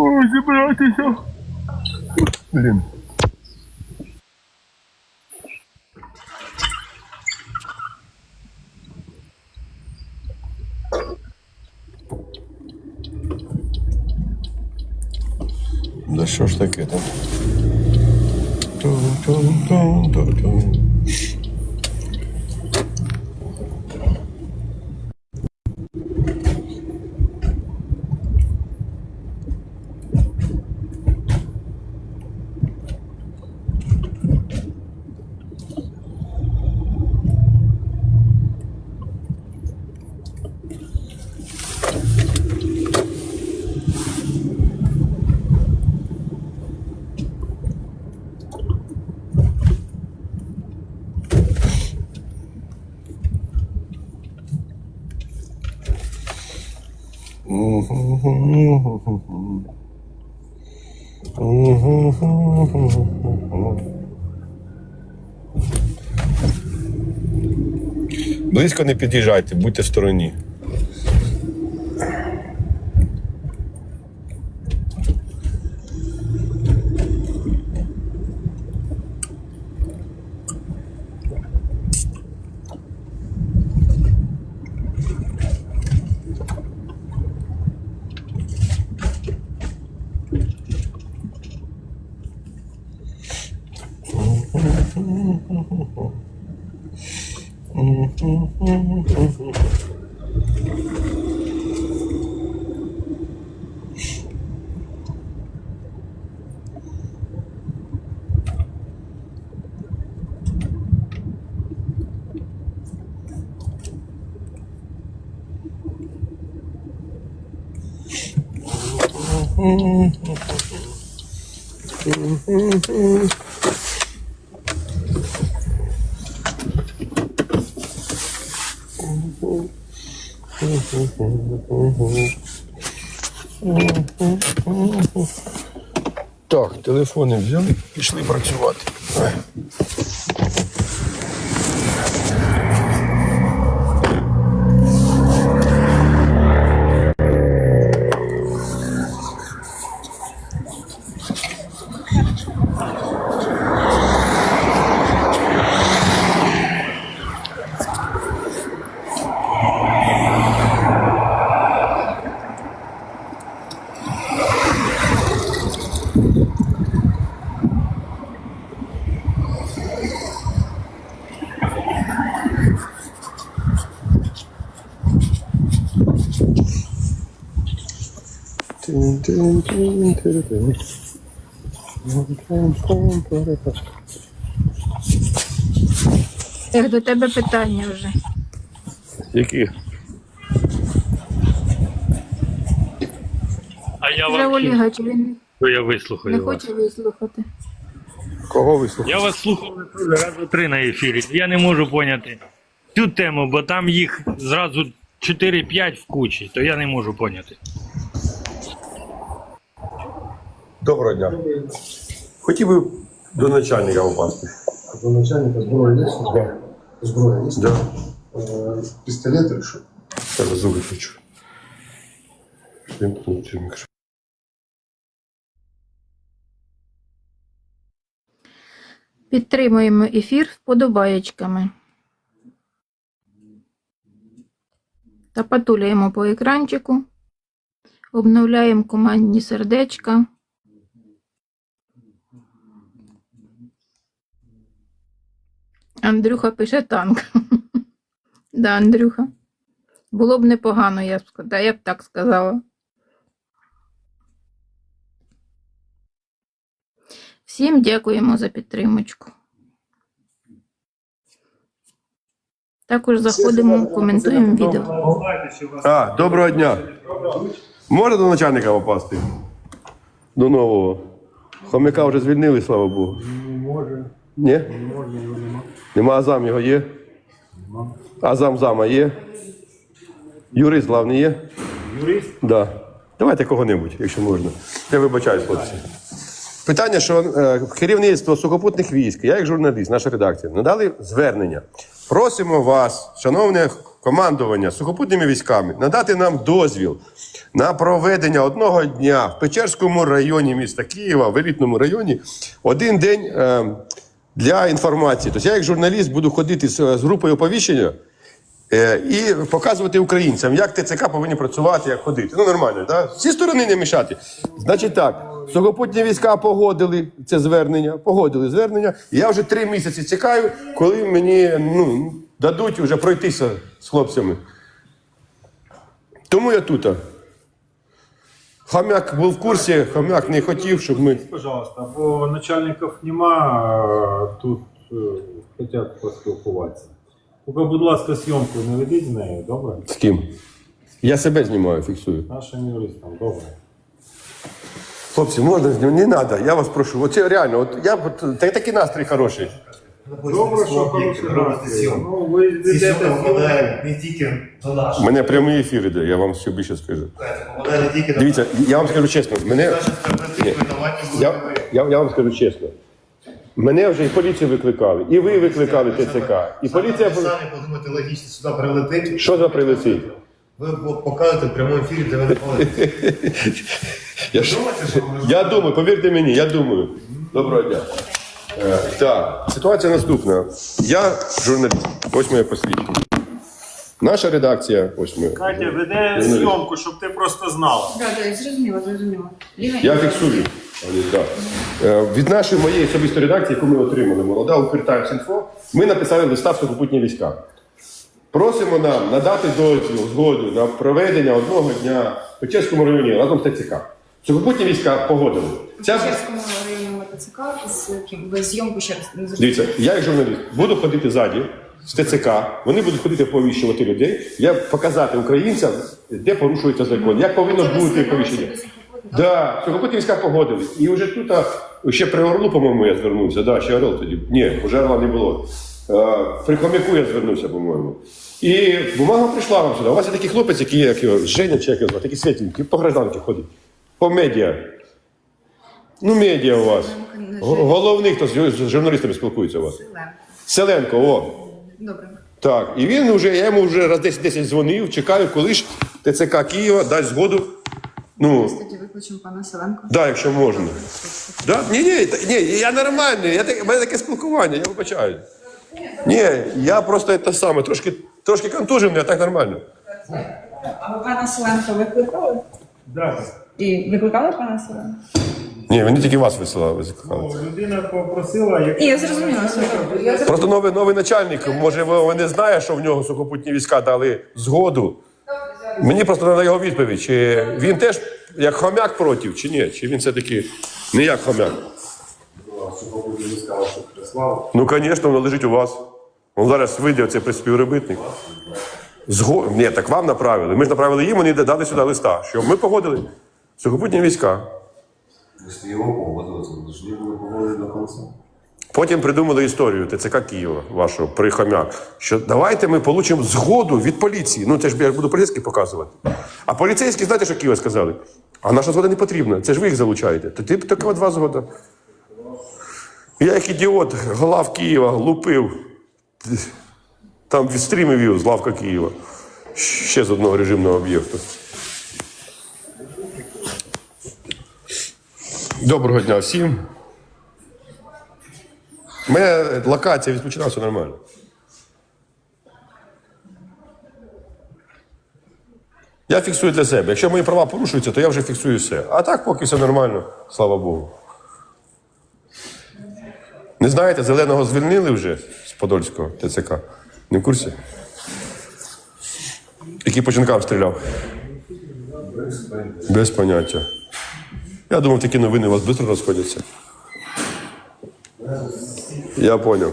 Ой, зібратися. Блін. Да що ж таке там? Тун-тун-тун-тун-тун. Близько не під'їжджайте, будьте в стороні. Так, телефони взяли, пішли працювати. Як до тебе питання вже. Які? А я Вже вам Оліга, чи він я вислухаю не вас. хоче вислухати? Кого вислухати? Я вас слухав разу три на ефірі. Я не можу поняти цю тему, бо там їх зразу 4-5 в кучі, то я не можу поняти. Доброго дня. Хотів би до начальника попасти. До начальника зброя есть? Да. Зброя есть? Да. Пистолет или что? Зараз. Вимкнути мікрофон. Підтримуємо ефір вподобаєчками. Та патуляємо по екранчику. Обновляємо командні сердечка. Андрюха пише танк. Да, Андрюха. Було б непогано, я б. Да, я б так сказала. Всім дякуємо за підтримочку. Також заходимо, коментуємо відео. А, доброго дня. Можна до начальника попасти? До нового. Хомяка вже звільнили, слава Богу. Може, Ні? нема. Нема а зам його є? А зам зама є? Юрист главний є? Юрист? Да. Давайте кого-небудь, якщо можна. Я вибачаюсь, хлопці. Питання, що е, керівництво сухопутних військ, я як журналіст, наша редакція, надали звернення. Просимо вас, шановне командування сухопутними військами надати нам дозвіл на проведення одного дня в Печерському районі міста Києва, в елітному районі, один день е, для інформації. Тобто я, як журналіст, буду ходити з, з групою оповіщення. Е, і показувати українцям, як ТЦК повинні працювати, як ходити. Ну нормально, да? Всі сторони не мішати. Значить так, сухопутні війська погодили це звернення, погодили звернення. Я вже три місяці чекаю, коли мені ну, дадуть вже пройтися з хлопцями. Тому я тут. Хам'як був в курсі, хам'як не хотів, щоб ми. Пожалуйста, бо начальників нема, а тут е, хотять поспілкуватися. Тільки, будь ласка, зйомку не ведіть з нею, добре? З ким? Я себе знімаю, фіксую. Нашим юристам, добре. Хлопці, можна знімати? Не треба, я вас прошу. Оце реально, от я от, та- такий настрій хороший. Добре, що хороший настрій. Ну, ви сьогодні зйомку. попадає не тільки до У нашого. мене прямий ефір іде, я вам ще більше скажу. Попадає не тільки до Дивіться, я вам скажу чесно, мене, наших я, я, я вам скажу чесно. Мене вже і поліцію викликали, і ви викликали ТЦК, і поліція. Ви самі подумайте логічно сюди прилетить. Що за прилетить? Ви показуєте в прямому ефірі, де ви не повинні. Я, ж- Думаєте, що ви я думаю, повірте мені, я думаю. Доброго дня. Е, так, ситуація наступна. Я журналіст, ось моє посвідчення. Наша редакція, ось ми. Катя, веде зйомку, щоб ти просто знала. Так, так, зрозуміло, зрозуміло. Я фіксую. Да. Е, Від нашої моєї особистої редакції, яку ми отримали, молода Укртаймс.Інфо, ми написали листа в сухопутні війська. Просимо нам надати дозвіл, згоду на проведення одного дня в Печерському районі разом з ТЦК. Сухопутні війська погодили. в Ця... Печерському районному ТЦК з ким? Ви зйомку ще раз не зрозуміли. Дивіться, я як журналіст буду ходити ззаді з ТЦК, вони будуть ходити повіщувати людей, я показати українцям, де порушується закон, як повинно Це бути повіщення. Да, сухопутні війська погодили. І вже тут, а, ще при Орлу, по-моєму, я звернувся. Да, ще Орел тоді. Ні, вже Орла не було. А, при Хомяку я звернувся, по-моєму. І бумага прийшла вам сюди. У вас є такий хлопець, який як його, Женя чи як його звати, такий світленький, по гражданки ходить. По медіа. Ну, медіа у вас. Головний, хто з журналістами спілкується у вас. Селенко. Селенко, о. Добре. Так, і він вже, я йому вже раз 10-10 дзвонив, чекаю, коли ж ТЦК Києва дасть згоду. Ну, Тоді викличемо пана Селенко. Да, якщо можна. Да? Ні, ні, та- ні, я нормальний, я так, у мене таке спілкування, я вибачаю. Ні, я просто те саме, трошки, трошки контужений, а так нормально. А ви пана Селенко викликали? Да. І викликали пана Селенко? Ні, вони тільки вас висилали. Ну, Людина попросила, як Ні, я зрозуміла. Я Просто новий, новий начальник, може, ви не знає, що в нього сухопутні війська дали згоду. Мені просто треба його відповідь, чи він теж як хомяк проти, чи ні? Чи він все-таки не як хомяк? сухопутні війська ваших прислали. Ну, звісно, воно лежить у вас. Он зараз вийде оцей співробітник. Зго... Ні, так вам направили. Ми ж направили їм, вони дали сюди листа. Що ми погодили. Сухопутні війська. Если его погодили, то должны были погодить до конца. Потім придумали історію ТЦК Києва, вашого при Хомяк, що давайте ми получимо згоду від поліції. Ну це ж я буду поліцейських показувати. А поліцейські, знаєте, що Києва сказали? А наша згода не потрібна. Це ж ви їх залучаєте. То ти така два згода. Я як ідіот, глав Києва лупив. Там стріми з лавка Києва. Ще з одного режимного об'єкту. Доброго дня всім. У мене локація відпочинав, все нормально. Я фіксую для себе. Якщо мої права порушуються, то я вже фіксую все. А так поки все нормально, слава Богу. Не знаєте, зеленого звільнили вже з Подольського ТЦК. Не в курсі? Який по жінкам стріляв? Без поняття. Я думав, такі новини у вас швидко розходяться. Я понял.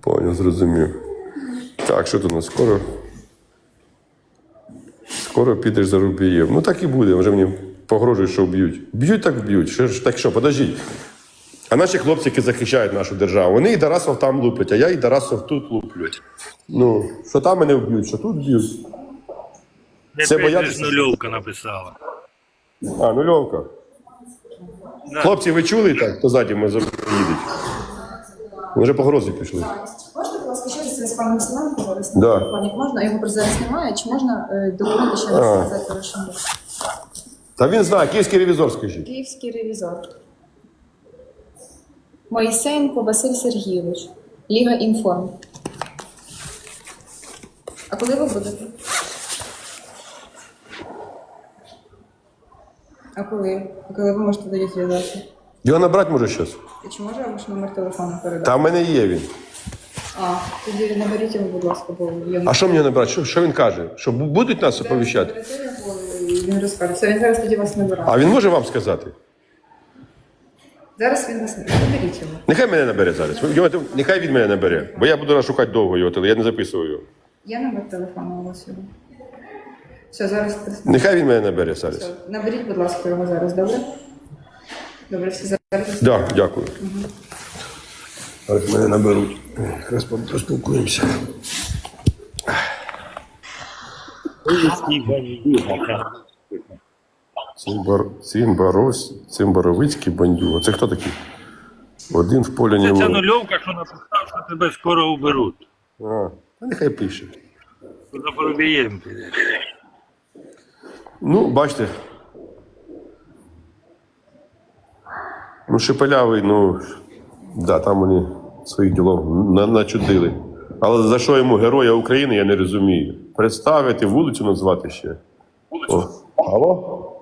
Понял, зрозумів. Так, що тут у нас скоро? Скоро підеш за Рубієв. Ну так і буде, вже мені погрожують, що вб'ють. Б'ють так б'ють. Що так що, подождіть. А наші хлопці, які захищають нашу державу, вони і Тарасов там луплять, а я і Тарасов тут луплю. Ну, що там мене вб'ють, що тут б'ють. Це боятися? нульовка написала. А, нульовка. Да. Хлопці, ви чули так? Хто ззаді ми їдуть? Вже погрози пішли. Можете, будь ласка, ще з паном Семеном поговорити? Да. Пані, можна? Його зараз немає. Чи можна е, документи ще раз А. сказати вашому? Та він знає, київський ревізор, скажіть. Київський ревізор. Моїсеєнко Василь Сергійович. Ліга Інформ. А коли ви будете? А коли? А коли ви можете тоді зв'язатися? Його набрати може щось. І Чи може я ваш номер телефону передати? Та в мене є він. А, тоді наберіть його, будь ласка, бо я А що мені набрати? Що, що він каже? Що бу- будуть нас оповіщати? Він розкаже. Все, він зараз тоді вас набирає. А він може вам сказати? Зараз він вас набере. Наберіть його. Нехай мене набере зараз. Його- Нехай він мене набере. Бо я буду шукати довго його, теле- я не записую його. Я номер телефону у вас його. Все, зараз. Нехай він мене набере зараз. Все, наберіть, будь ласка, його зараз, добре? Добре, все зараз. Да, дякую. Зараз мене наберуть. Зараз поспілкуємося. Цимбар... Цимбарос... Цимбаровицький бандюга. Це хто такий? Один в полі Це не ця може. нульовка, що написав, що тебе скоро уберуть. А, та нехай пише. За Парубієм піде. Ну, бачите. Ну, шепелявий, ну, да, там вони своїх ділов на- начудили. Але за що йому Героя України, я не розумію. Представити, вулицю назвати ще. О. Алло?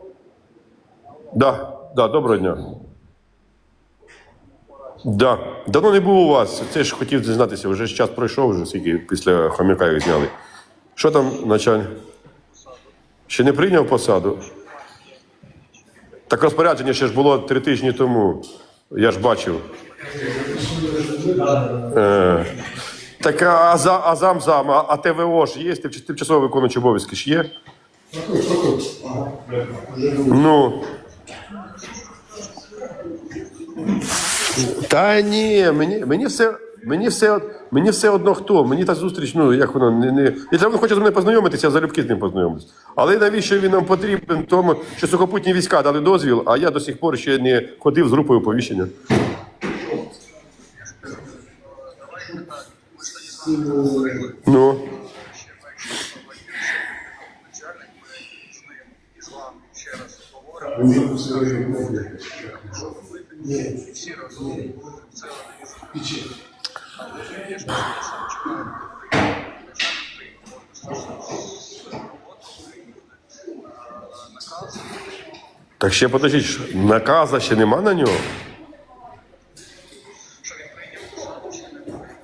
Да, да, доброго дня. Да. Давно не був у вас. Це ж хотів дізнатися, вже ж час пройшов, вже скільки після хомяка їх зняли. Що там, начальник? Ще не прийняв посаду? Так розпорядження ще ж було три тижні тому. Я ж бачив. Е, так а, за, а замзам, а, а ТВО ж є? Тим- Тимчасово виконуючий обов'язки ж є? Ну. Та ні, мені, мені все. Мені все, мені все одно хто. Мені та зустріч, ну як воно не. не... Якщо він хоче з мною познайомитися, я залюбки з ним познайомлюсь. Але навіщо він нам потрібен? Тому що сухопутні війська дали дозвіл, а я до сих пор ще не ходив з групою оповіщення. Ну. Так ще подождіть, наказа ще нема на нього?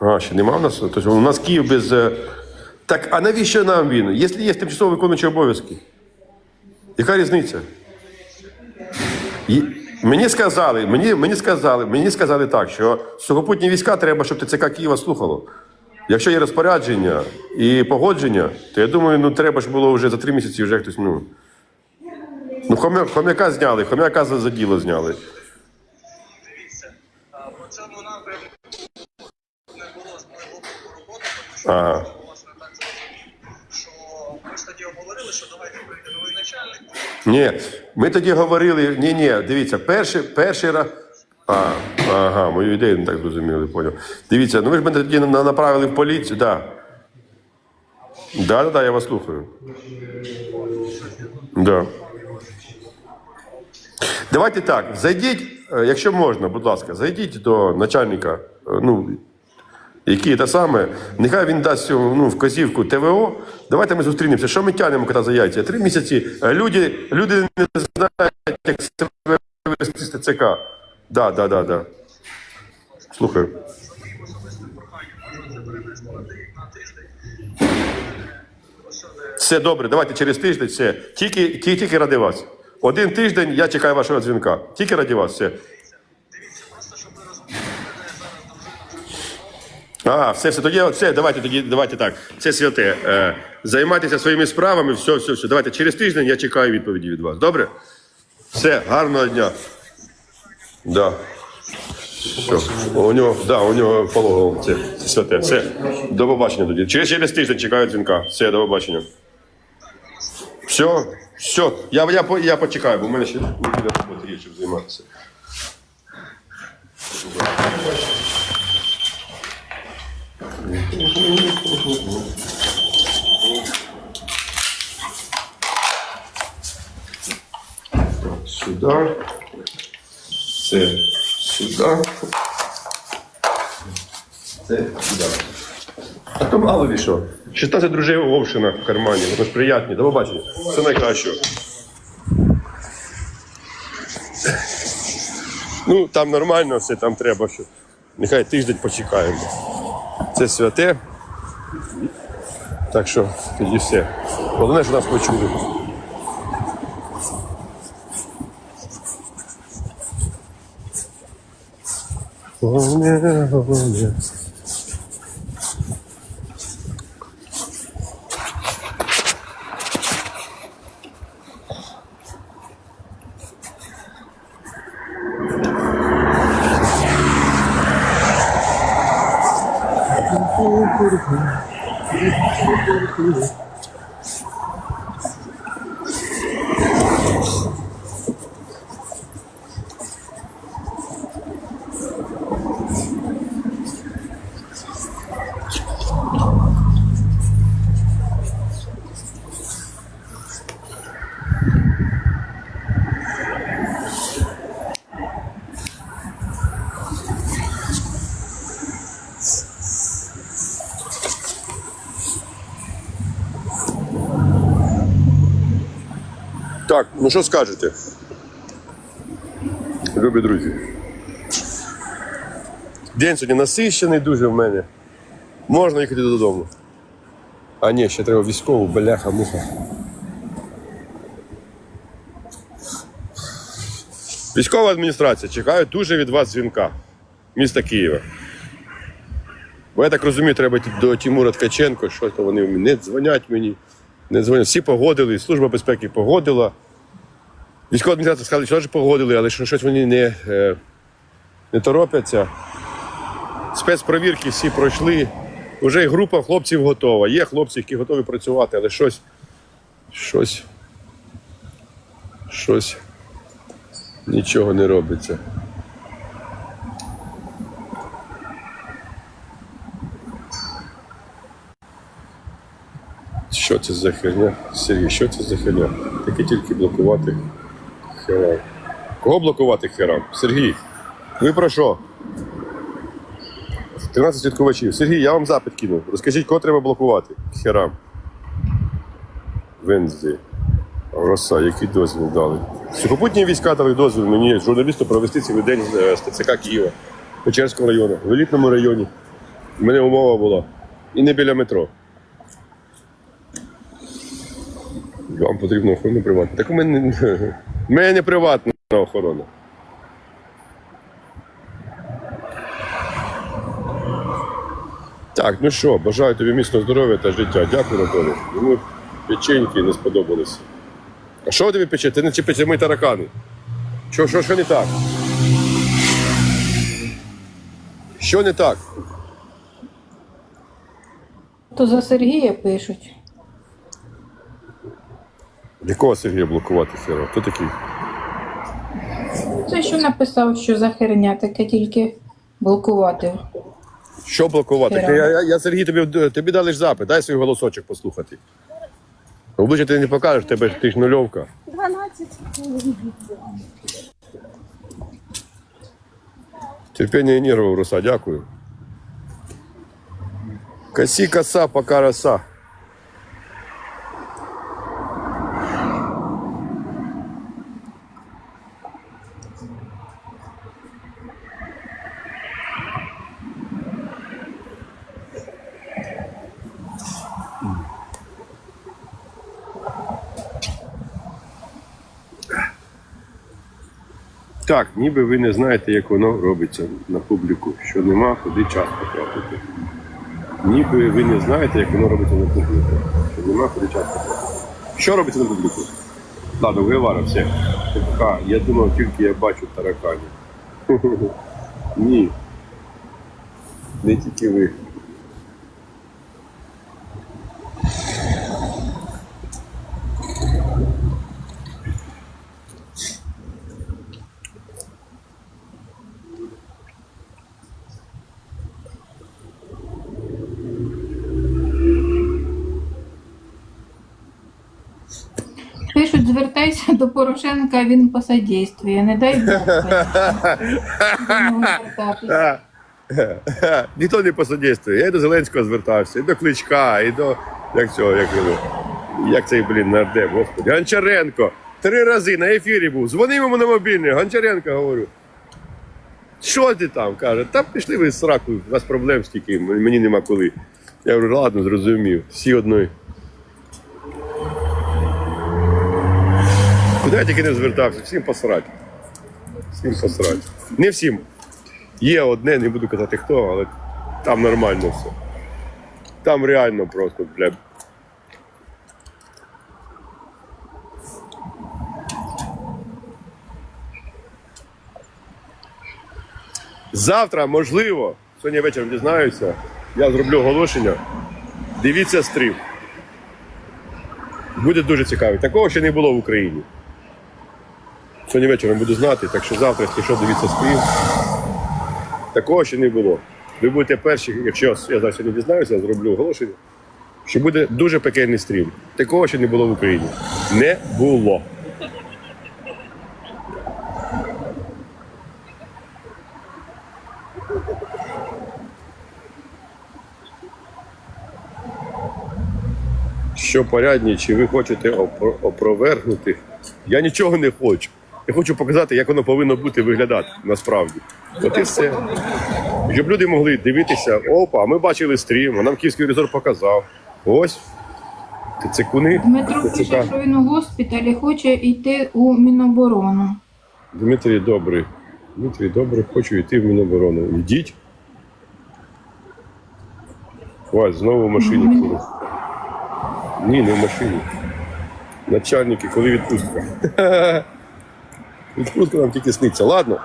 А, ще нема в нас. Тобто у нас Київ без. е, Так, а навіщо нам він? Якщо є тимчасово виконуючі обов'язки? Яка різниця? Мені сказали, мені, мені сказали, мені сказали так, що сухопутні війська треба, щоб ТЦК Києва слухало. Якщо є розпорядження і погодження, то я думаю, ну треба ж було вже за три місяці вже хтось. Ну, ну хомя, хомяка зняли, хомяка за, за діло зняли. По цьому напрямку не було з боку роботи, тому що Ага. власне так зробили, що ми ж тоді обговорили, що давайте прийде новий начальник. Ні, ми тоді говорили, ні, ні, дивіться, перший, перший раз. А, ага, мою ідею не так зрозуміли, поняв. Дивіться, ну ви ж мене тоді на- направили в поліцію, так. Да. Да, да, я вас слухаю. Да. Давайте так, зайдіть, е, якщо можна, будь ласка, зайдіть до начальника, е, ну, який те саме, нехай він дасть цю, ну, вказівку ТВО. Давайте ми зустрінемося. Що ми тянемо кота за яйця? Три місяці. Е, Люди, люди не знають, як себе вести з ТЦК. Да, да, да, да. Слухаю. Все добре, давайте через тиждень все. Тільки, тільки, тільки ради вас. Один тиждень я чекаю вашого дзвінка. Тільки раді вас, все. А, все, все, тоді все, давайте тоді, давайте так. Це святе. Е, займайтеся своїми справами, все, все, все. Давайте через тиждень я чекаю відповіді від вас. Добре? Все, гарного дня. Да. Все. У нього, да, у нього пологово це, святе. Все. До побачення тоді. Через, через тиждень чекаю дзвінка. Все, до побачення. Все, все. Я, я, я почекаю, бо в мене ще буде роботи є чим займатися. Сюда. Це сюди. Це сюди. А то мало що. 16 друзей Вовшина в кармані. Воно ж приятні. До побачення. Все найкращого. Ну, там нормально все, там треба, що. Нехай тиждень почекаємо. Це святе. Так що тоді все. Головне, що нас почули. Головне, головне. Так, ну що скажете? Любі друзі. День сьогодні насищений дуже в мене. Можна їхати додому. А ні, ще треба військову, бляха, муха. Військова адміністрація чекає дуже від вас дзвінка. Міста Києва. Бо я так розумію, треба до Тимура Ткаченко, що то вони не дзвонять мені. Не дзвонять. Всі погодили, Служба безпеки погодила. Військова адміністрація сказали, що теж погодили, але що щось вони не, е, не торопяться. Спецпровірки всі пройшли. Уже і група хлопців готова. Є хлопці, які готові працювати, але щось. Щось. Щось. Нічого не робиться. Що це за херня? Сергій, що це за херня? Таке тільки блокувати херам. Кого блокувати херам? Сергій, ви про що? 13 слідкувачів. Сергій, я вам запит кинув. Розкажіть, кого треба блокувати? Херам. Вензди. Роса, який дозвіл дали? Сухопутні війська дали дозвіл мені, журналісту, провести цілий день з ТЦК Києва, Печерського району, в елітному районі. У мене умова була. І не біля метро. Вам потрібна охорона приватна. Так у мене, у мене не приватна охорона. Так, ну що, бажаю тобі міцного здоров'я та життя. Дякую, Анатолій. Йому печеньки не сподобалися. А що тобі пече? Ти не чіпиться мої таракани. Що, що, що не так? Що не так? То за Сергія пишуть. Якого Сергія блокувати хера? Хто такий? Це що написав, що за херня таке тільки блокувати. Що блокувати? Я, я, я Сергій тобі, тобі дали ж запит, дай свій голосочок послухати. Обличчя ти не покажеш, тебе ти ж нульовка. 12 Терпіння і нервів, Руса, дякую. Косі коса, пока роса. Так, ніби ви не знаєте, як воно робиться на публіку, що нема куди час потратити. Ніби ви не знаєте, як воно робиться на публіку, що нема куди час потратити. Що робиться на публіку? Ладно, вивара, все. ТПК, я думав, тільки я бачу тараканів. Ні. Не тільки ви. Звертайся до Порошенка, він посодействує. Не дай Бог. Ніхто не посодействує. Я і до Зеленського звертався, і до Кличка, і до як цього, як, його, як цей, блін, нардеп, господи. Гончаренко. Три рази на ефірі був. Дзвонив йому на мобільний. Гончаренко говорю. Що ти там? каже, та пішли ви з сраку, у вас проблем стільки, мені нема коли. Я говорю, ладно, зрозумів. Всі одної. Куди тільки не звертався, всім посрать. Всім посрать. Не всім. Є одне, не буду казати хто, але там нормально все. Там реально просто, бля. Завтра, можливо, сьогодні вечором дізнаюся, я зроблю оголошення. Дивіться стрім. Буде дуже цікавий. Такого ще не було в Україні. Сьогодні вечором буду знати, так що завтра, якщо дивіться стрім. Такого ще не було. Ви будете перші, якщо я зараз сьогодні дізнаюся, зроблю оголошення, що буде дуже пекельний стрім. Такого ще не було в Україні. Не було. Що порядні, чи ви хочете опровергнути? Я нічого не хочу. Я хочу показати, як воно повинно бути виглядати насправді. От і все. Щоб люди могли дивитися, опа, ми бачили стрім, а нам київський резор показав. Ось. Тицикуни. Дмитро пише, що він у госпіталі хоче йти у Міноборону. Дмитрій добрий. Дмитрій добрий, хочу йти в Міноборону. Йдіть. Вась, знову в машині. коли. Ні, не в машині. Начальники, коли відпустка. Відпустка нам тільки сниться. Ладно.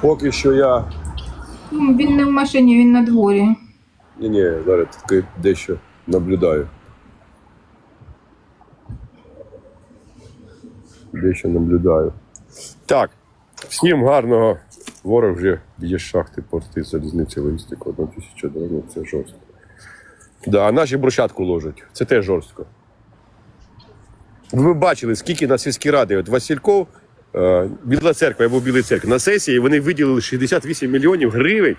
Поки що я. Ну, Він не в машині, він на дворі. Ні, ні, зараз таки дещо наблюдаю. Дещо наблюдаю. Так, всім гарного. Ворог вже б'є шахти, порти, залізниці, логістику, одна тисяча дронів, це жорстко. Да, а наші брусчатку ложать. Це теж жорстко. Ви бачили, скільки на сільській раді, от Васильков, е, Біла церква, я був Білій церкві, на сесії вони виділили 68 мільйонів гривень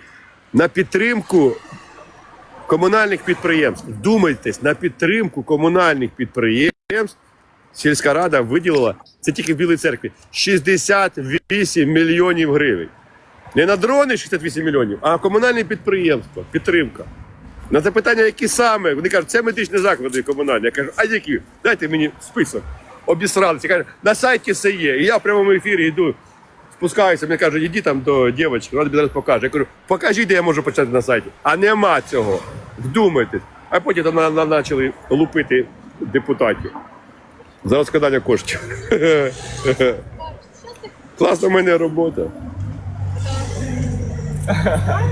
на підтримку комунальних підприємств. Вдумайтесь, на підтримку комунальних підприємств сільська рада виділила це тільки в Білій церкві 68 мільйонів гривень. Не на дрони 68 мільйонів, а комунальні підприємства, підтримка. На запитання, які саме, вони кажуть, це медичні заклади комунальні. Я кажу, а які? Дайте мені список. Обісралися. Кажуть, на сайті все є. І я в прямому ефірі йду, спускаюся, мені кажуть, іди там до дівчинки, вона тобі зараз покаже. Я кажу, покажіть, де я можу почати на сайті. А нема цього. Вдумайтесь. А потім там почали лупити депутатів за розкладання коштів. Класна в мене робота.